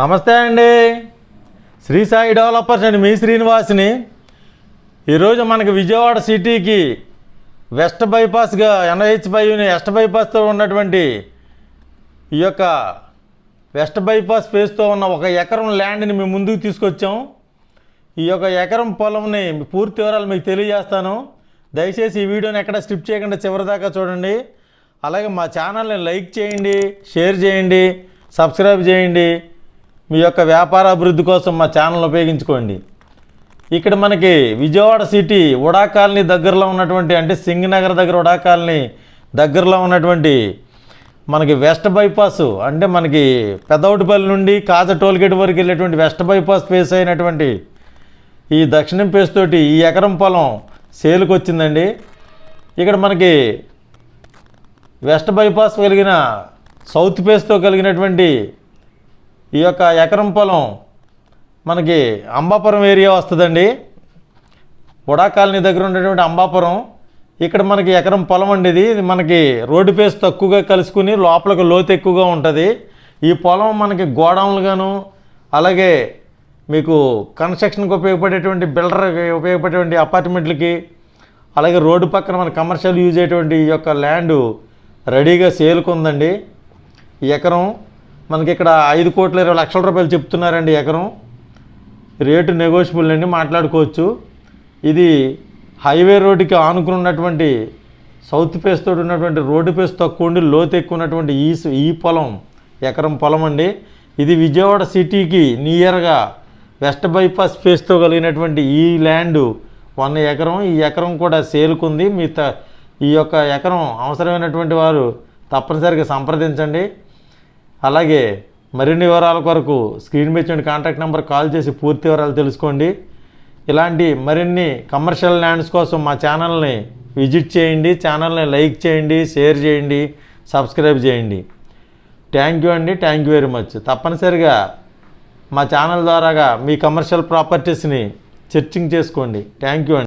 నమస్తే అండి. శ్రీ సాయి డెవలపర్స్ అండి మీ శ్రీనివాస్ని. ఈరోజు మనకి విజయవాడ సిటీకి వెస్ట్ బైపాస్గా ఎన్హెచ్ బైని వెస్ట్ బైపాస్తో ఉన్నటువంటి ఈ యొక్క వెస్ట్ బైపాస్ ఫేస్తో ఉన్న ఒక ఎకరం ల్యాండ్ని మేము ముందుకు తీసుకొచ్చాం. ఈ యొక్క ఎకరం పొలంని పూర్తి వివరాలు మీకు తెలియజేస్తాను. దయచేసి ఈ వీడియోని ఎక్కడ స్కిప్ చేయకుండా చివరిదాకా చూడండి. అలాగే మా ఛానల్ని లైక్ చేయండి షేర్ చేయండి సబ్స్క్రైబ్ చేయండి. మీ యొక్క వ్యాపార అభివృద్ధి కోసం మా ఛానల్ ఉపయోగించుకోండి. ఇక్కడ మనకి విజయవాడ సిటీ ఉడా కాలనీ దగ్గరలో ఉన్నటువంటి అంటే సింగనగర్ దగ్గర ఉడా కాలనీ దగ్గరలో ఉన్నటువంటి మనకి వెస్ట్ బైపాస్ అంటే మనకి పెద్దవుటిపల్లి నుండి కాజ టోల్గేట్ వరకు వెళ్ళేటువంటి వెస్ట్ బైపాస్ ఫేస్ అయినటువంటి ఈ దక్షిణం ఫేస్ తోటి ఈ ఎకరం పొలం సేలుకు వచ్చిందండి. ఇక్కడ మనకి వెస్ట్ బైపాస్ కలిగిన సౌత్ ఫేస్తో కలిగినటువంటి ఈ యొక్క ఎకరం పొలం మనకి అంబాపురం ఏరియా వస్తుందండి. బుడా కాలనీ దగ్గర ఉండేటువంటి అంబాపురం. ఇక్కడ మనకి ఎకరం పొలం అండి ఇది. ఇది మనకి రోడ్డు పేస్ తక్కువగా కలుసుకుని లోపలికి లోతు ఎక్కువగా ఉంటుంది. ఈ పొలం మనకి గోడౌన్లుగాను అలాగే మీకు కన్స్ట్రక్షన్కి ఉపయోగపడేటువంటి బిల్డర్కి ఉపయోగపడేటువంటి అపార్ట్మెంట్లకి అలాగే రోడ్డు పక్కన మన కమర్షియల్ యూజ్ అయ్యేటువంటి ఈ యొక్క ల్యాండ్ రెడీగా సేల్కి ఉందండి. ఎకరం మనకి ఇక్కడ ఐదు కోట్ల ఇరవై లక్షల రూపాయలు చెప్తున్నారండి ఎకరం. రేటు నెగోషియబుల్ అండి మాట్లాడుకోవచ్చు. ఇది హైవే రోడ్డుకి ఆనుకుని ఉన్నటువంటి సౌత్ ఫేస్ తోటి ఉన్నటువంటి రోడ్డు ఫేస్ తక్కువ ఉండి లోతు ఎక్కువ ఉన్నటువంటి ఈ ఈ పొలం ఎకరం పొలం అండి. ఇది విజయవాడ సిటీకి నియర్గా వెస్ట్ బైపాస్ ఫేస్తో కలిగినటువంటి ఈ ల్యాండ్ వన్ ఎకరం. ఈ ఎకరం కూడా సేల్కుంది. మీ ఈ యొక్క ఎకరం అవసరమైనటువంటి వారు తప్పనిసరిగా సంప్రదించండి. అలాగే మరిన్ని వివరాల కొరకు స్క్రీన్ మీద కాంటాక్ట్ నెంబర్ కాల్ చేసి పూర్తి వివరాలు తెలుసుకోండి. ఇలాంటి మరిన్ని కమర్షియల్ ల్యాండ్స్ కోసం మా ఛానల్ని విజిట్ చేయండి ఛానల్ని లైక్ చేయండి షేర్ చేయండి సబ్స్క్రైబ్ చేయండి. థ్యాంక్ యూ అండి థ్యాంక్ యూ వెరీ మచ్ తప్పనిసరిగా మా ఛానల్ ద్వారాగా మీ కమర్షియల్ ప్రాపర్టీస్ని చర్చింగ్ చేసుకోండి. థ్యాంక్ యూ అండి.